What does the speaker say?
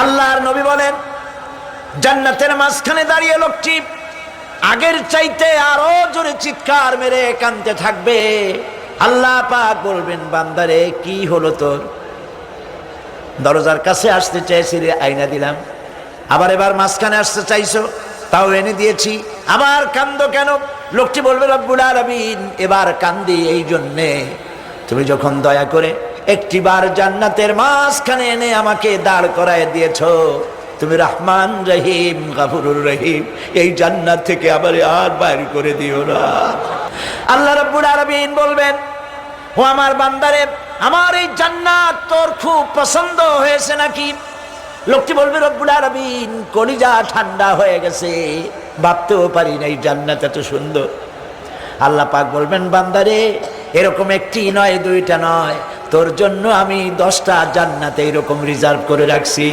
আল্লাহর নবী বলেন, জান্নাতের মাঝখানে দাঁড়িয়ে লোকটি আগের চাইতে আরও জোরে চিৎকার মেরে কানতে থাকবে। আল্লাহ পাক বলবেন, বান্দারে, কি হলো তোর? দরজার কাছে আসতে চাইছি রে আইনা দিলাম। আবার এবার মাঝখানে আসতে চাইছো, তাও এনে দিয়েছি। আবার কান্দ কেন? লোকটি বলবে, রব্বুল আলামিন, এবার কান্দি এই জন্যে। তুমি যখন দয়া করে একটিবার জান্নাতের মাঝখানে এনে আমাকে দাঁড় করায় দিয়েছ। তুমি রহমান রহিম, গাফুরুর রহিম। এই জান্নাত থেকে আবার আর বাইর করে দিও না। আল্লাহ রব্বুল আলামিন বলবেন, ও আমার বান্দারে, আমার এই জান্নাত তোর খুব পছন্দ হয়েছে নাকি? লোকটি বলবে, রব্বুল আলামিন, কলিজা ঠান্ডা হয়ে গেছে। ভাবতেও পারি না এই জান্নাত এত সুন্দর। আল্লাহ পাক বলবেন, বান্দারে, এরকম একটি নয়, দুইটা নয়। তোর জন্য আমি দশটা জান্নাতে এরকম রিজার্ভ করে রাখছি।